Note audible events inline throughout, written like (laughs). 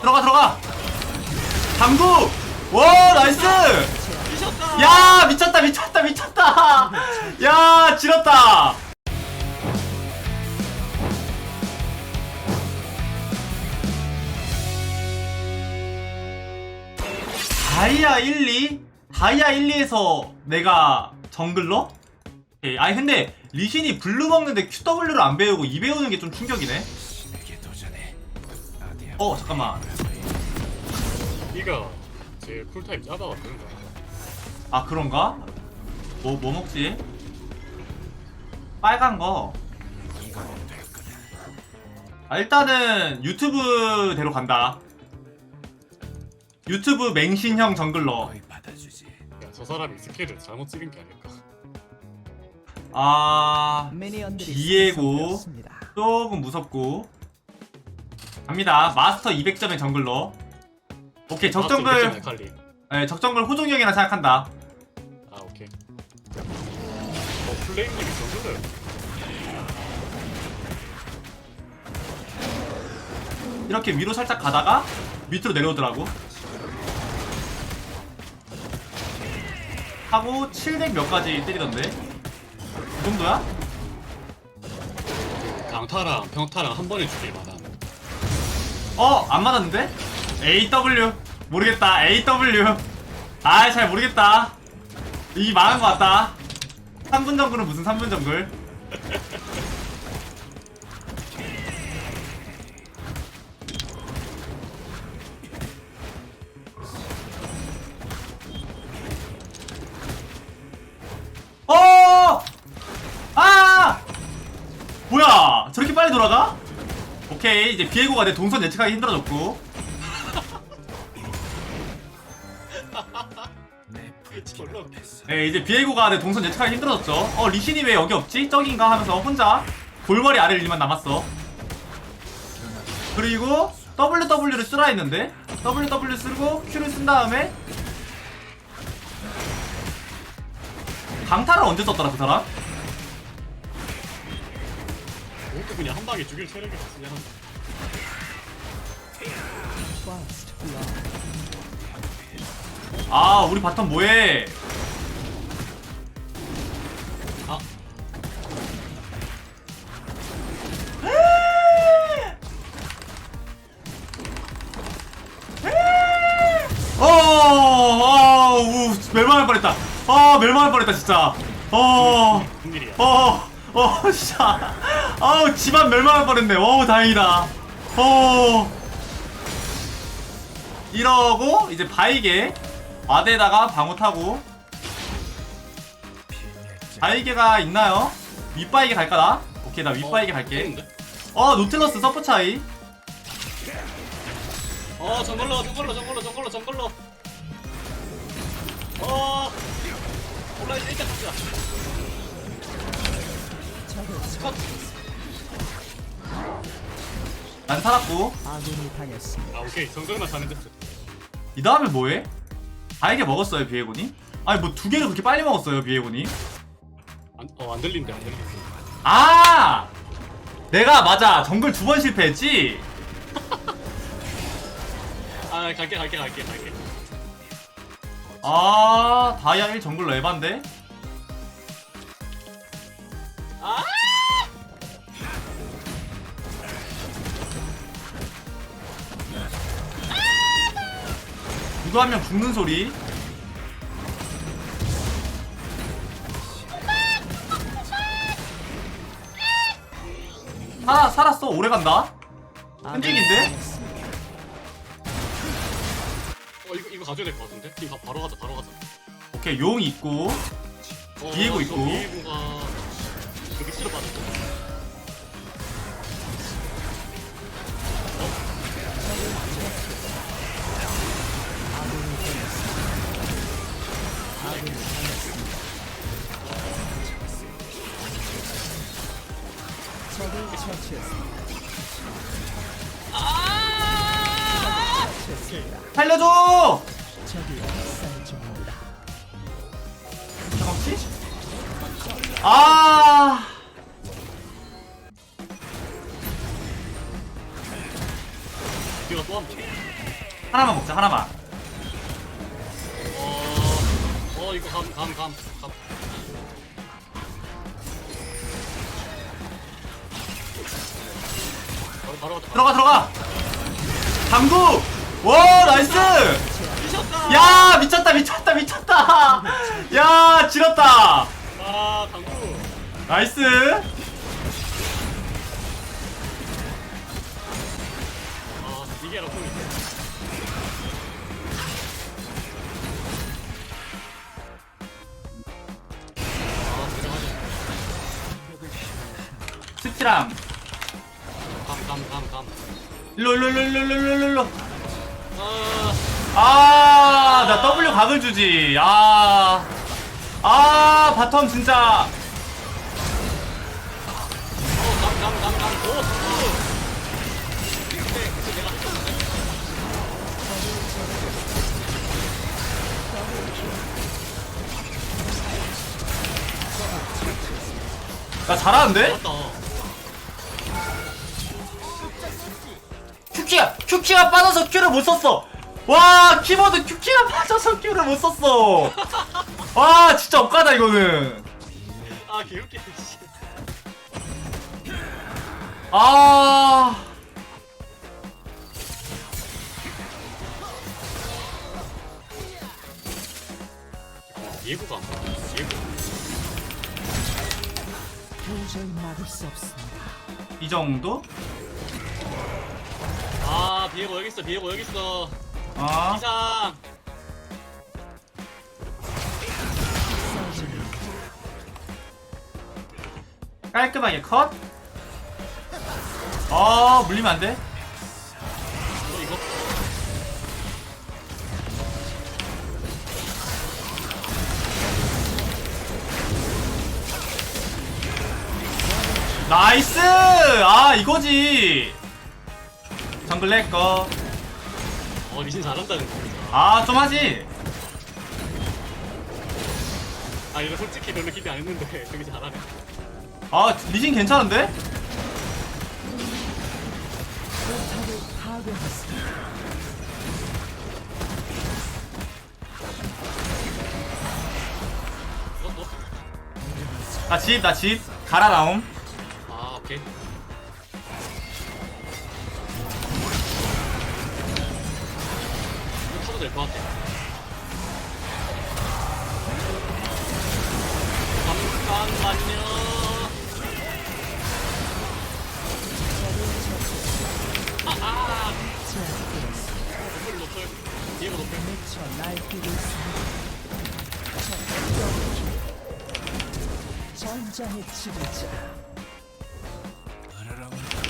들어가 들어가 당구 와 나이스 미쳤다. 야 미쳤다 미쳤다 미쳤다 (laughs) 야 지렸다 다이아 1, 2? 다이아 1, 2에서 내가 정글러? 오케이. 아니 근데 리신이 블루 먹는데 QW를 안 배우고 이 배우는 게 좀 충격이네 어 잠깐만 네가 제일 쿨타임 짜다가 그런 거야. 아 그런가? 뭐, 뭐 먹지? 빨간 거. 아, 일단은 유튜브대로 간다. 유튜브 맹신형 정글러. 야, 저 사람이 스킬을 잘못 찍은 게 아닐까. 아. 생성되었습니다. 조금 무섭고. 갑니다. 마스터 200점의 정글러. 오케이, 아, 적정글, 칼리. 네, 적정글 호종이 형이라 생각한다. 아 오케이. 어 플레임님이 정글을. 이렇게 위로 살짝 가다가 밑으로 내려오더라고. 하고 700 몇 가지 때리던데. 이 정도야? 강타랑 평타랑 한 번에 죽일 만한. 어, 안 맞았는데? AW. 모르겠다. AW. 아, 잘 모르겠다. 이 망한 것 같다. 3분 정글은 무슨 3분 정글? 어! 아! 뭐야? 저렇게 빨리 돌아가? 오케이 이제 비에고가 내 동선 예측하기 힘들어졌고 졸라. 예 이제 비에고가 내 동선 예측하기 힘들어졌죠 어 리신이 왜 여기 없지? 저긴가 하면서 혼자 골머리 아래 일만 남았어 그리고 WW를 쓰라 했는데 WW 쓰고 Q를 쓴 다음에 강타를 언제 썼더라 그 사람? 그것도 그냥 한 방에 죽일 체력이 없으냐. 아 우리 바텀 뭐해 아 어, 어, 우, 멸망할 뻔했다. 아, 멸망할 뻔했다, 진짜. 어, 무슨 일이야? 어, 어, 진짜. 아우, 집안 멸망할 뻔했네. 어우, 다행이다. 어. 이러고, 이제 바이게, 와대에다가 방어 타고. 바이게가 있나요? 윗바이게 갈까, 나? 오케이, 나 윗바이게 갈게. 어, 노틸러스 서프 차이. 어 정글러 정글러 정글러 정글러 정글러. 어. 온라인 일단 갑시다. 컷. 난 살았고. 아군이 당했습니다. 아 오케이 정글만 사는 됐어. 이 다음에 뭐해? 바이게 먹었어요 비에고니? 아니 뭐 두 개를 그렇게 빨리 먹었어요 비에고니? 안 어 안 들린대 안 들린대. 아! 내가 맞아 정글 두 번 실패했지? (laughs) 아 갈게 갈게 갈게 갈게. 아 다이아 1 정글러 에반데? 아! 누구 한 명 죽는 소리 살아, 살았어 오래 간다 끈질긴데? 어 이거 이거 가져야 될 것 같은데? 이거 바로 가자 바로 가자. 오케이 용 있고 어, 비에고 저 있고. 비에고가 그 믹스로 빠졌고. 살려줘! 아. 하나만 먹자 하나만 어 이거 감, 감, 감, 감. 바로 바로 갔다. 들어가 들어가 당구 와 나이스 미쳤다. 야 미쳤다 미쳤다 미쳤다 야 지렸다 아 당구. 나이스 스티람 감감 감 감. 일로 일로 일로 일로 일로 일로 일로 아 아나 W 각을 주지 아아 바텀 진짜 오 근데 내가 했었는데. 나 잘하는데? 맞다. 큐키가 큐키가 빠져서 큐를 못 썼어. 와 키보드 큐키가 (laughs) 빠져서 큐를 못 썼어. 와 진짜 억까다 이거는. 아 씨. 아. 예고가 안 보여. 예고. 도저히 막을 수 없습니다. 이 정도? 아 비에고 여기 있어. 비에고 여기 있어. 아. 이상. 깔끔하게 컷. 아 물리면 안 돼. 어 이거. 나이스. 아 이거지. 내 거. 어 리신 잘한다는 거. 아좀 하지. 아 이거 솔직히 별로 기대 안 했는데 (laughs) 되게 잘하네. 아 리신 괜찮은데? 어, 어. 나 집 나집 가라 나옴.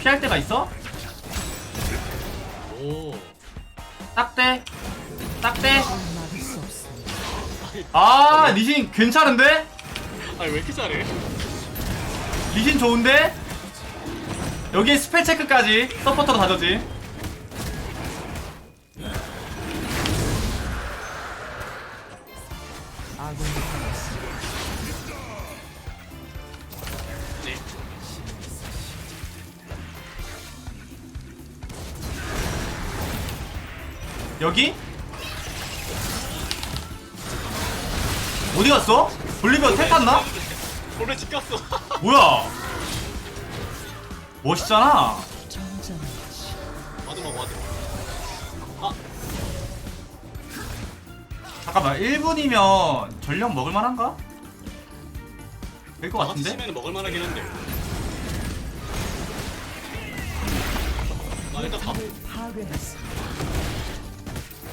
피할 때가 있어? 오. 딱대. 딱대. 도저히 막을 수 없습니다. 아 리신 괜찮은데? 아니 왜 이렇게 잘해? 리신 좋은데? 여기에 스펠 체크까지 서포터로 다져지 여기? 어디 갔어? 볼리비아 택 탔나? 원래 집 갔어. 뭐야? 멋있잖아. 마지막 와드. 아 잠깐만 1분이면 전력 먹을 만한가? 될 것 같이 같은데? 치면 먹을 만하긴 한데. 아 일단 가. 포탑을 파괴했습니다.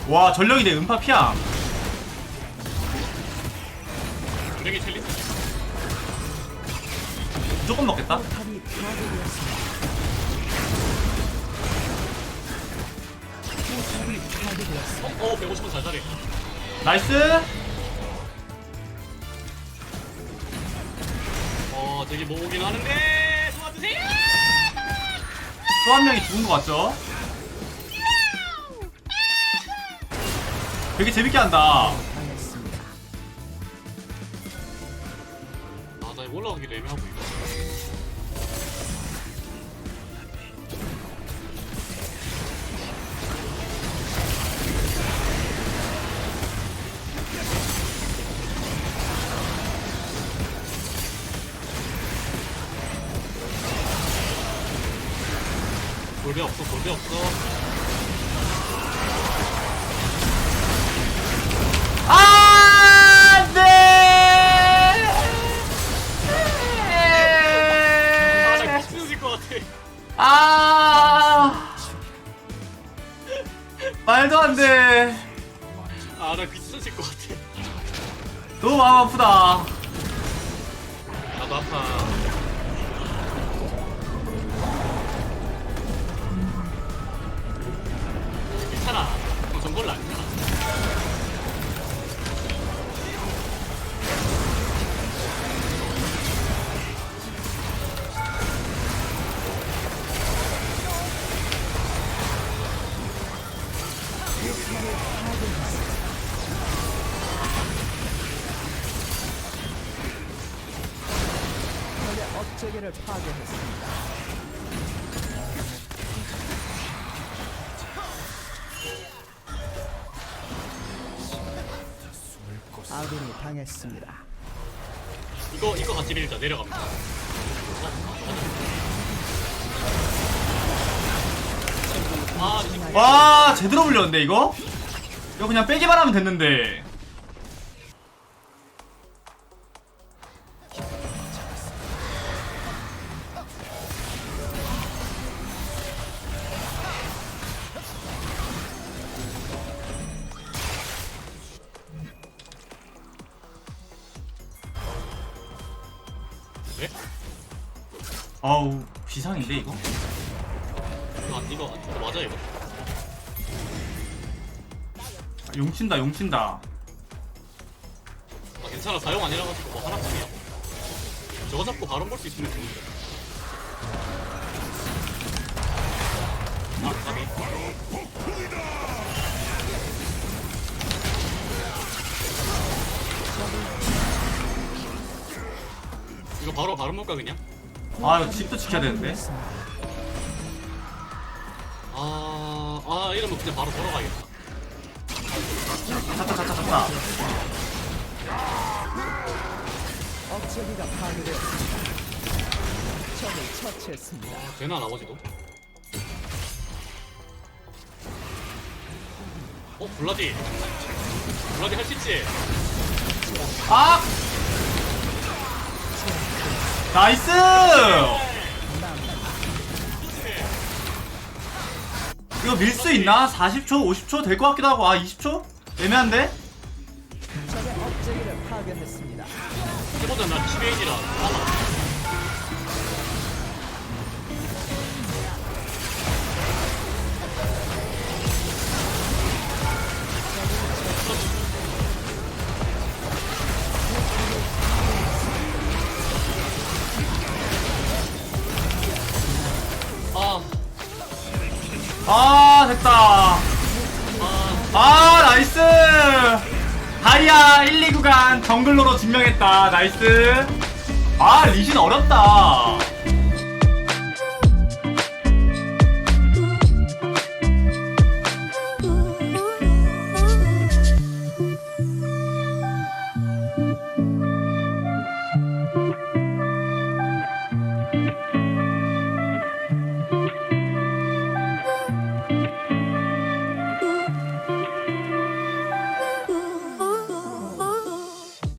와 전력이 내 음파 피함. 분명히 첼리. 무조건 먹겠다. 어, 어 150원 잘 잘해. 나이스. 어 되게 모으긴 하는데 도와주세요. 또 한 명이 죽은 것 같죠? 되게 재밌게 한다. 아, 나 이거 올라가기도 애매하고 이거. 돌배 없어, 돌배 없어. 미친놈일 것 같아. 너무 마음 아프다. 나도 아파. 괜찮아. 안 괜찮아 적의 업체계를 파괴했습니다. 아군이 당했습니다. 이거 이거 같이 밀자 내려갑니다 아 와, 제대로 불렸는데 이거? 이거 그냥 빼기만 하면 됐는데. 왜? 어우, 비상인데 이거? 이거 안- 이거 안- 이거 맞아 이거 용친다, 용친다. 아 괜찮아 사용 아니라 가지고 뭐 하나쯤이야 저거 잡고 바로 볼 수 있으면 좋은데 아 까비 바로 바로 볼까 그냥? 아, 이거 집도 지켜야 되는데. 아, 아 이러면 그냥 바로 돌아가야겠다 찼다, 찼다, 찼다. 업체계가 파괴되었습니다. 적을 처치했습니다. 되나 나머지도? 어 블라디 블라디 할 수 있지? 아! 나이스! 이거 밀 수 있나? 40초, 50초 될 것 같기도 하고, 아, 20초? 애매한데? 적의 업체계를 파괴했습니다. 해보자 나 10회이라 다리아 1, 2구간 정글로로 증명했다. 나이스. 아, 리신 어렵다.